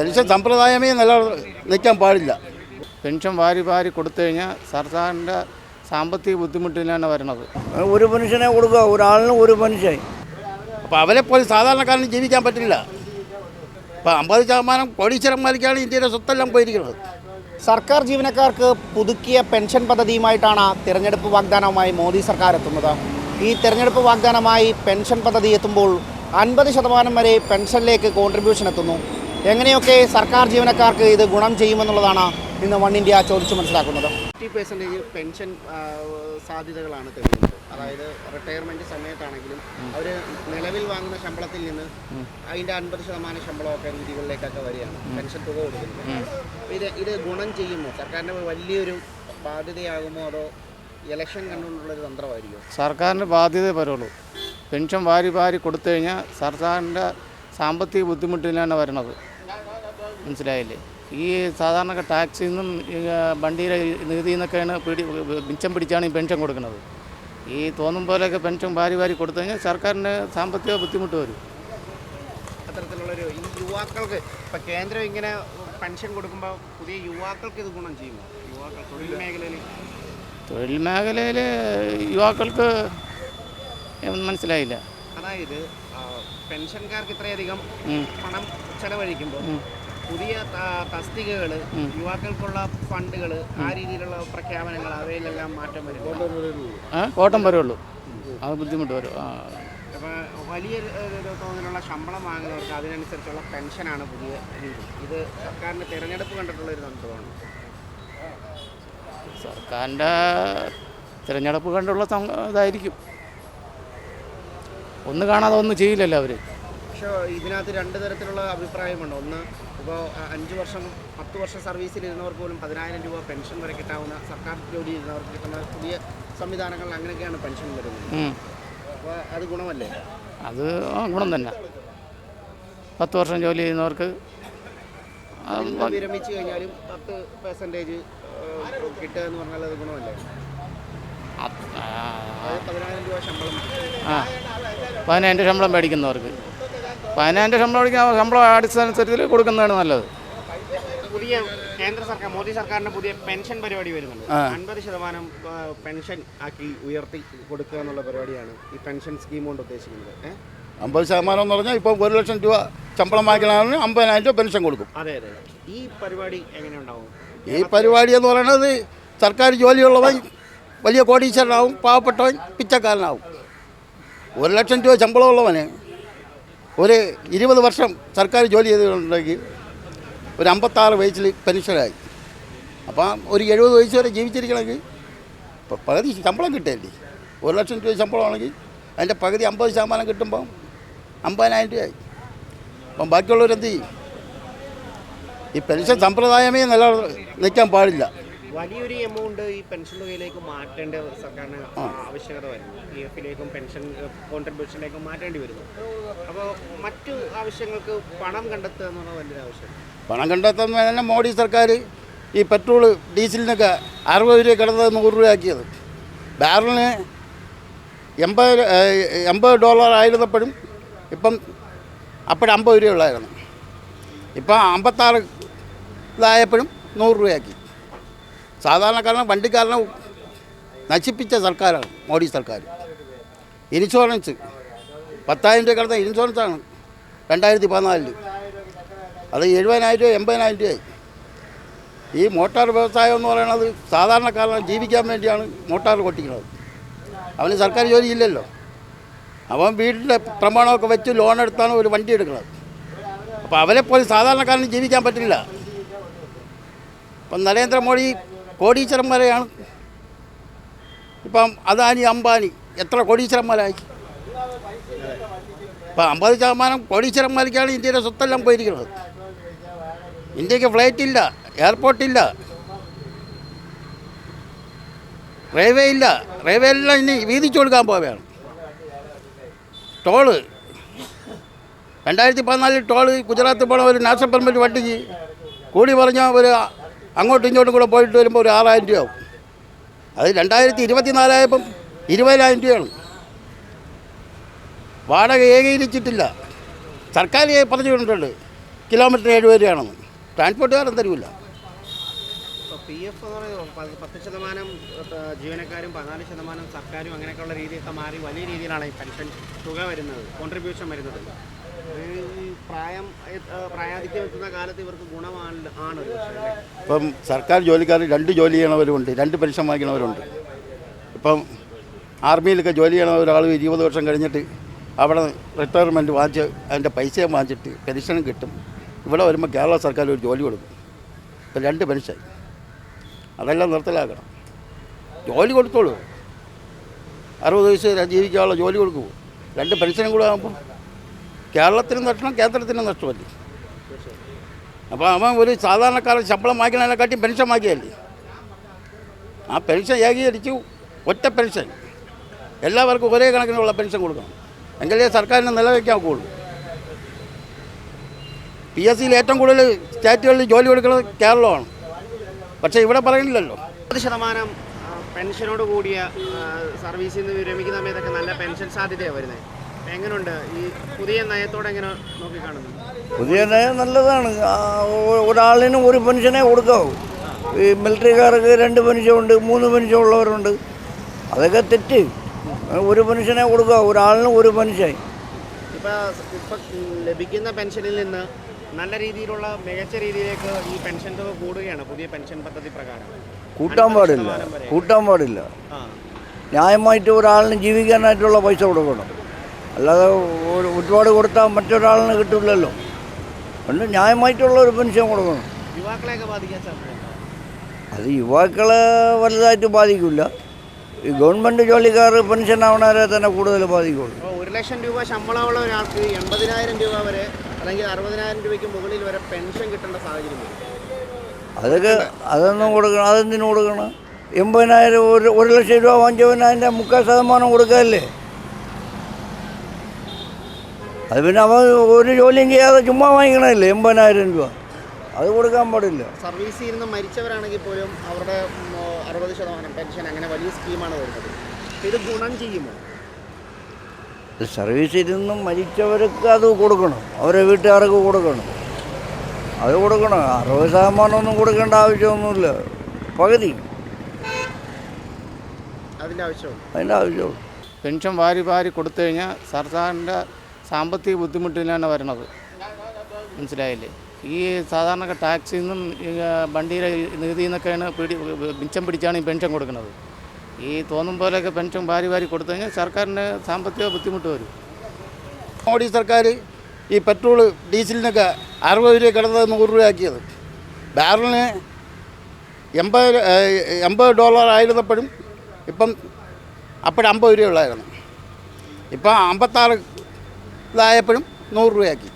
Pension സമ്പ്രദായമേ നില നിൽക്കാൻ പാടില്ല. പെൻഷൻ വാരി വാരി കൊടുത്തു കഴിഞ്ഞാൽ സർക്കാരിന്റെ സാമ്പത്തിക ബുദ്ധിമുട്ടിലാണ് വരണത്. ഒരു മനുഷ്യനെ കൊടുക്കുക ഒരാളിന് ഒരു മനുഷ്യൻ. അപ്പോൾ അവരെ പോലെ സാധാരണക്കാരന് ജീവിക്കാൻ പറ്റില്ല. അപ്പോൾ അമ്പത് ശതമാനം കോടീശ്വരന്മാർക്കാണ് ഇന്ത്യയുടെ സ്വത്തെല്ലാം പോയിരിക്കുന്നത്. സർക്കാർ ജീവനക്കാർക്ക് പുതുക്കിയ പെൻഷൻ പദ്ധതിയുമായിട്ടാണ് തിരഞ്ഞെടുപ്പ് വാഗ്ദാനവുമായി മോദി സർക്കാർ എത്തുന്നത്. ഈ തിരഞ്ഞെടുപ്പ് വാഗ്ദാനമായി പെൻഷൻ പദ്ധതി എത്തുമ്പോൾ അൻപത് ശതമാനം വരെ പെൻഷനിലേക്ക് കോൺട്രിബ്യൂഷൻ എത്തുന്നു. എങ്ങനെയൊക്കെ സർക്കാർ ജീവനക്കാർക്ക് ഇത് ഗുണം ചെയ്യുമെന്നുള്ളതാണ് ഇന്ന് വൺ ഇന്ത്യ ചോദിച്ചു മനസ്സിലാക്കുന്നത്. ഫിഫ്റ്റി പെർസെന്റേജ് പെൻഷൻ സാധ്യതകളാണ് തെളിയുന്നത്. അതായത് റിട്ടയർമെന്റ് സമയത്താണെങ്കിലും അവർ നിലവിൽ വാങ്ങുന്ന ശമ്പളത്തിൽ നിന്ന് അതിന്റെ അൻപത് ശതമാനം ശമ്പളമൊക്കെ രീതികളിലേക്കൊക്കെ വരികയാണ് പെൻഷൻ തുക കൊടുക്കുന്നത്. ഇത് ഇത് ഗുണം ചെയ്യുമോ? സർക്കാരിന്റെ വലിയൊരു ബാധ്യതയാകുമോ അതോ ഇലക്ഷൻ കണ്ടുകൊണ്ടുള്ളൊരു തന്ത്രമായിരിക്കുമോ? സർക്കാരിന്റെ ബാധ്യത വരുള്ളൂ. പെൻഷൻ വാരി വാരി കൊടുത്തു കഴിഞ്ഞാൽ സർക്കാരിന്റെ സാമ്പത്തിക ബുദ്ധിമുട്ടിലാണ് വരണത്. മനസ്സിലായില്ലേ? ഈ സാധാരണ ടാക്സിൽ നിന്നും വണ്ടിയിലെ നികുതിയിൽ നിന്നൊക്കെയാണ് പിടി മിച്ചം പിടിച്ചാണ് ഈ പെൻഷൻ കൊടുക്കുന്നത്. ഈ തോന്നും പോലെയൊക്കെ പെൻഷൻ വാരി വാരി കൊടുത്തു കഴിഞ്ഞാൽ സർക്കാരിന് സാമ്പത്തിക ബുദ്ധിമുട്ട് വരും. അത്തരത്തിലുള്ളൊരു ഈ യുവാക്കൾക്ക് ഇപ്പം കേന്ദ്രം ഇങ്ങനെ പെൻഷൻ കൊടുക്കുമ്പോൾ പുതിയ യുവാക്കൾക്ക് ഇത് ഗുണം ചെയ്യുമോ? യുവാക്കൾ തൊഴിൽ മേഖലയിൽ തൊഴിൽ മേഖലയിൽ യുവാക്കൾക്ക് മനസ്സിലായില്ല. അതായത് പെൻഷൻകാർക്ക് ഇത്രയധികം. പണം ചെലവഴിക്കുമ്പോൾ പുതിയ തസ്തികകൾ യുവാക്കൾക്കുള്ള ഫണ്ടുകൾ ആ രീതിയിലുള്ള പ്രഖ്യാപനങ്ങൾ അവയിലെല്ലാം മാറ്റം വരും ഓട്ടം കോട്ടം വരുള്ളൂ അത് ബുദ്ധിമുട്ട് വരും. വലിയ തോതിലുള്ള ശമ്പളം വാങ്ങുന്നവർക്ക് അതിനനുസരിച്ചുള്ള പെൻഷനാണ് പുതിയ രീതി. ഇത് സർക്കാരിന്റെ തിരഞ്ഞെടുപ്പ് കണ്ടിട്ടുള്ള ഒരു തന്ത്രമാണ് സർക്കാരിന്റെ തിരഞ്ഞെടുപ്പ് കണ്ടുള്ള ഇതായിരിക്കും. ഒന്ന് കാണാതെ ഒന്നും ചെയ്യില്ലല്ലോ അവർ പക്ഷേ ഇതിനകത്ത് രണ്ട് തരത്തിലുള്ള അഭിപ്രായമുണ്ട്. ഒന്ന് ഇപ്പോൾ അഞ്ച് വർഷം പത്ത് വർഷം സർവീസിൽ ഇരുന്നവർക്ക് പോലും പതിനായിരം രൂപ പെൻഷൻ വരെ കിട്ടാവുന്ന സർക്കാർ ജോലി ഇരുന്നവർക്ക് കിട്ടുന്ന പുതിയ സംവിധാനങ്ങൾ അങ്ങനെയൊക്കെയാണ് പെൻഷൻ വരുന്നത്. അപ്പോൾ അത് ഗുണമല്ലേ? അത് ഗുണം തന്നെ. പത്ത് വർഷം ജോലി ചെയ്യുന്നവർക്ക് വിരമിച്ചു കഴിഞ്ഞാലും പത്ത് പെർസെന്റേജ് കിട്ടുക എന്ന് പറഞ്ഞാൽ അത് ഗുണമല്ലേ? പതിനായിരം രൂപ ശമ്പളം. ആ. പതിനായിരം ശമ്പളം മേടിക്കുന്നവർക്ക്. പതിനായിരം ശമ്പളം മേടിക്കുന്ന ശമ്പളം അടിസ്ഥാനത്തിൽ കൊടുക്കുന്നതാണ് നല്ലത്. പുതിയ കേന്ദ്ര സർക്കാർ മോദി സർക്കാരിന്റെ പുതിയ പെൻഷൻ പരിപാടി വരുന്നുണ്ട്. അൻപത് ശതമാനം പെൻഷൻ ആക്കി ഉയർത്തി കൊടുക്കുക എന്നുള്ള പരിപാടിയാണ് ഈ പെൻഷൻ സ്കീം കൊണ്ട് ഉദ്ദേശിക്കുന്നത്? അമ്പത് ശതമാനം എന്ന് പറഞ്ഞാൽ ഇപ്പോൾ ഒരു ലക്ഷം രൂപ ശമ്പളം വാങ്ങിക്കണമെന്ന് അമ്പതിനായിരം രൂപ പെൻഷൻ കൊടുക്കും. അതെ അതെ. ഈ പരിപാടി എങ്ങനെ ഉണ്ടാവും? ഈ പരിപാടി എന്ന് പറയുന്നത് സർക്കാർ ജോലിയുള്ളവൻ വലിയ കോടീശ്വരനാവും പാവപ്പെട്ടവൻ പിച്ചക്കാരനാവും. ഒരു ലക്ഷം രൂപ ശമ്പളമുള്ളവന് ഒരു ഇരുപത് വർഷം സർക്കാർ ജോലി ചെയ്തിട്ടുണ്ടെങ്കിൽ ഒരു അമ്പത്താറ് വയസ്സിൽ പെൻഷനായി. അപ്പം ഒരു എഴുപത് വയസ്സ് വരെ ജീവിച്ചിരിക്കണമെങ്കിൽ പകുതി ശമ്പളം കിട്ടില്ലേ ഒരു ലക്ഷം രൂപ ശമ്പളമാണെങ്കിൽ അതിന്റെ പകുതി അമ്പത് ശതമാനം കിട്ടുമ്പം അമ്പതിനായിരം രൂപയായി. അപ്പം ബാക്കിയുള്ളവരെന്ത് ചെയ്യും? ഈ പെൻഷൻ സമ്പ്രദായമേ നില നിൽക്കാൻ പാടില്ല. വലിയൊരു എമൗണ്ട് ഈ പെൻഷൻ തുകയിലേക്ക് മാറ്റേണ്ട സർക്കാരിന് ആവശ്യകത വരുന്നു. പി എഫിലേക്കും പെൻഷൻ കോൺട്രിബ്യൂഷനിലേക്കും മാറ്റേണ്ടി വരുന്നു. അപ്പോൾ മറ്റു ആവശ്യങ്ങൾക്ക് പണം കണ്ടെത്തുക എന്നുള്ള വലിയൊരു ആവശ്യം പണം കണ്ടെത്തുന്ന തന്നെ മോഡി സർക്കാർ ഈ പെട്രോൾ ഡീസലിനൊക്കെ അറുപത് രൂപ കിടന്നത് നൂറ് രൂപയാക്കിയത് ബാരലിന് എൺപത് എൺപത് ഡോളർ ആയിരുന്നപ്പോഴും ഇപ്പം അപ്പോഴും അമ്പത് രൂപയുള്ളായിരുന്നു ഇപ്പം അമ്പത്താറ് ഇതായപ്പോഴും നൂറ് രൂപയാക്കി. സാധാരണക്കാരനെ വണ്ടിക്കാരനെ നശിപ്പിച്ച സർക്കാരാണ് മോഡി സർക്കാർ ഇൻഷുറൻസ് പത്തായിരം രൂപ കിടന്ന ഇൻഷുറൻസാണ് രണ്ടായിരത്തി പതിനാലിൽ അത് എഴുപതിനായിരം രൂപ എൺപതിനായിരം രൂപയായി. ഈ മോട്ടാർ വ്യവസായം എന്ന് പറയുന്നത് സാധാരണക്കാരനെ ജീവിക്കാൻ വേണ്ടിയാണ് മോട്ടാർ കൊട്ടിക്കുന്നത് അവന് സർക്കാർ ജോലി ഇല്ലല്ലോ. അവൻ വീട്ടിലെ പ്രമാണമൊക്കെ വെച്ച് ലോൺ എടുത്താണ് ഒരു വണ്ടി എടുക്കുന്നത്. അപ്പോൾ അവരെ പോലെ സാധാരണക്കാരന് ജീവിക്കാൻ പറ്റില്ല. അപ്പം നരേന്ദ്രമോദി കോടീശ്വരന്മാരെയാണ്. ഇപ്പം അദാനി അംബാനി എത്ര കോടീശ്വരന്മാരായി? ഇപ്പം അമ്പത് ശതമാനം കോടീശ്വരന്മാർക്കാണ് ഇന്ത്യയുടെ സ്വത്തെല്ലാം പോയിരിക്കുന്നത്. ഇന്ത്യയ്ക്ക് ഫ്ലൈറ്റ് ഇല്ല എയർപോർട്ട് ഇല്ല റെയിൽവേ ഇല്ല റെയിൽവേ എല്ലാം ഇനി വീതിച്ചു കൊടുക്കാൻ പോവുകയാണ്. ടോൾ രണ്ടായിരത്തി പതിനാലിൽ ടോൾ ഗുജറാത്തിൽ പോണ ഒരു നാഷണൽ പെർമിറ്റ് വണ്ടിക്ക് കൂടി പറഞ്ഞ ഒരു അങ്ങോട്ടും ഇങ്ങോട്ടും കൂടെ പോയിട്ട് വരുമ്പോൾ ഒരു ആറായിരം രൂപയാവും അത് രണ്ടായിരത്തി ഇരുപത്തിനാലായപ്പം ഇരുപതിനായിരം രൂപയാണ്. വാടക ഏകീകരിച്ചിട്ടില്ല. സർക്കാർ പറഞ്ഞു വിട്ടിട്ടുണ്ട് കിലോമീറ്റർ ഏഴ് രൂപയാണെന്ന് ട്രാൻസ്പോർട്ടുകാരൻ തരുമില്ല പി എന്ന് പറയുന്നത് പത്ത് ശതമാനം ജീവനക്കാരും പതിനാല് ശതമാനം സർക്കാരും അങ്ങനെയൊക്കെയുള്ള രീതിയൊക്കെ മാറി വലിയ രീതിയിലാണ് ഈ പെൻഷൻ തുക വരുന്നത് കോൺട്രിബ്യൂഷൻ വരുന്നത്. പ്രായം പ്രായാധിക്യം കാലത്ത് ഇവർക്ക് ഗുണമാണ്? ഇപ്പം സർക്കാർ ജോലിക്കാർ രണ്ട് ജോലി ചെയ്യണവരുണ്ട് രണ്ട് പെൻഷൻ വാങ്ങിക്കണവരുണ്ട്. ഇപ്പം ആർമിയിലൊക്കെ ജോലി ചെയ്യണ ഒരാൾ ഇരുപത് വർഷം കഴിഞ്ഞിട്ട് അവിടെ റിട്ടയർമെന്റ് വാങ്ങിച്ച് അതിന്റെ പൈസയും വാങ്ങിച്ചിട്ട് പെൻഷനും കിട്ടും. ഇവിടെ വരുമ്പോൾ കേരള സർക്കാർ ഒരു ജോലി കൊടുക്കും. ഇപ്പം രണ്ട് പെൻഷൻ. അതെല്ലാം നിർത്തലാക്കണം. ജോലി കൊടുത്തോളൂ. അറുപത് വയസ്സ് ജീവിക്കാനുള്ള ജോലി കൊടുക്കുമോ രണ്ട് പെൻഷനും കൂടെ ആകുമ്പോൾ കേരളത്തിനും നഷ്ടം കേന്ദ്രത്തിനും നഷ്ടമല്ലേ? അപ്പോൾ അവൻ ഒരു സാധാരണക്കാരൻ ശമ്പളം വാങ്ങിക്കണതിനെക്കാട്ടി പെൻഷൻ വാങ്ങിയല്ലേ ആ പെൻഷൻ ഏകീകരിച്ചു ഒറ്റ പെൻഷൻ. എല്ലാവർക്കും ഒരേ കണക്കിനുള്ള പെൻഷൻ കൊടുക്കണം. എങ്കിലേ സർക്കാരിനെ നിലനിൽക്കാൻ ഒക്കുള്ളൂ പി എസ് സിയിൽ ഏറ്റവും കൂടുതൽ സ്റ്റേറ്റുകളിൽ ജോലി കൊടുക്കുന്നത് കേരളമാണ്. പക്ഷേ ഇവിടെ പറയുന്നില്ലല്ലോ. പത്ത് ശതമാനം പെൻഷനോട് കൂടിയ സർവീസിൽ നിന്ന് വിരമിക്കുന്ന സമയത്തൊക്കെ നല്ല പെൻഷൻ സാധ്യതയാണ് വരുന്നത് എങ്ങനെയുണ്ട് ഈ പുതിയ നയത്തോടെ എങ്ങനെ നോക്കിക്കാണുന്നു? പുതിയ നയം നല്ലതാണ്. ഒരാളിന് ഒരു പെൻഷനെ കൊടുക്കാവൂ. ഈ മിലിറ്ററിക്കാർക്ക് രണ്ട് പെൻഷനുണ്ട് മൂന്ന് പെൻഷൻ ഉള്ളവരുണ്ട് അതൊക്കെ തെറ്റ്. ഒരു പെൻഷനെ കൊടുക്കാവൂ. ഒരാളിന് ഒരു പെൻഷൻ. ഇപ്പോൾ ഇപ്പം ലഭിക്കുന്ന പെൻഷനിൽ നിന്ന് നല്ല രീതിയിലുള്ള മികച്ച രീതിയിലേക്ക് ഈ പെൻഷൻ തുക കൂടുകയാണ് പുതിയ പെൻഷൻ പദ്ധതി പ്രകാരം. കൂട്ടാൻ പാടില്ല. കൂട്ടാൻ പാടില്ല. ന്യായമായിട്ട് ഒരാളിന് ജീവിക്കാനായിട്ടുള്ള പൈസ കൊടുക്കണം. അല്ലാതെ ഒരു- ഒരുപാട് കൊടുത്താൽ മറ്റൊരാളിന് കിട്ടില്ലല്ലോ അതുകൊണ്ട് ന്യായമായിട്ടുള്ള ഒരു പെൻഷൻ കൊടുക്കണം. യുവാക്കളെയൊക്കെ ബാധിക്കാൻ അത് യുവാക്കളെ വലുതായിട്ട് ബാധിക്കില്ല ഈ ഗവൺമെന്റ് ജോലിക്കാർ പെൻഷൻ ആവണവരെ തന്നെ കൂടുതൽ ബാധിക്കുള്ളൂ. ഒരു ലക്ഷം രൂപ ശമ്പളമുള്ള ഒരാൾക്ക് എൺപതിനായിരം രൂപ വരെ അല്ലെങ്കിൽ അറുപതിനായിരം രൂപയ്ക്ക് മുകളിൽ വരെ പെൻഷൻ കിട്ടേണ്ട സാഹചര്യം അതൊക്കെ അതൊന്നും കൊടുക്കണം. അതെന്തിനു കൊടുക്കണം? എൺപതിനായിരം ഒരു ഒരു ലക്ഷം രൂപ വാങ്ങിച്ചവന് അതിന്റെ മുക്കാൽ ശതമാനം കൊടുക്കാമല്ലേ അത് പിന്നെ അവൻ ഒരു ജോലിയും ചെയ്യാതെ ചുമ്മാ വാങ്ങിക്കണമല്ലേ എൺപതിനായിരം രൂപ. അത് കൊടുക്കാൻ പാടില്ല. സർവീസ് ചെയ്യുന്ന മരിച്ചവരാണെങ്കിൽ പോലും അവരുടെ അറുപത് ശതമാനം പെൻഷൻ അങ്ങനെ വലിയ സ്കീമാണ് വരുന്നത്. ഇത് ഗുണം ചെയ്യുമോ? സർവീസ് ഇരുന്ന് മരിച്ചവർക്ക് അത് കൊടുക്കണം. അവരെ വീട്ടുകാർക്ക് കൊടുക്കണം. അത് കൊടുക്കണം. അറുപത് ശതമാനം ഒന്നും കൊടുക്കേണ്ട ആവശ്യമൊന്നുമില്ല. പകുതി. അതിന്റെ ആവശ്യമുള്ളൂ. അതിന്റെ ആവശ്യമുള്ളൂ. പെൻഷൻ വാരി വാരി കൊടുത്തു കഴിഞ്ഞാൽ സർക്കാരിന്റെ സാമ്പത്തിക ബുദ്ധിമുട്ടിലാണ് വരണത്. മനസ്സിലായില്ലേ? ഈ സാധാരണ ടാക്സിൽ നിന്നും വണ്ടിയിലെ നികുതിയിൽ നിന്നൊക്കെയാണ് പിടി മിച്ചം പിടിച്ചാണ് ഈ പെൻഷൻ കൊടുക്കുന്നത്. ഈ തോന്നും പോലെയൊക്കെ പെൻഷൻ വാരി വാരി കൊടുത്തു കഴിഞ്ഞാൽ സർക്കാരിന് സാമ്പത്തിക ബുദ്ധിമുട്ട് വരും. മോഡി സർക്കാർ ഈ പെട്രോൾ ഡീസലിനൊക്കെ അറുപത് രൂപ കിടന്നത് നൂറ് രൂപയാക്കിയത് ബാരലിന് എൺപത് എൺപത് ഡോളർ ആയിരുന്നപ്പോഴും ഇപ്പം അപ്പോഴും അമ്പത് രൂപ ഉള്ളായിരുന്നു. ഇപ്പം അമ്പത്താറ് ഇതായപ്പോഴും നൂറ് രൂപയാക്കി.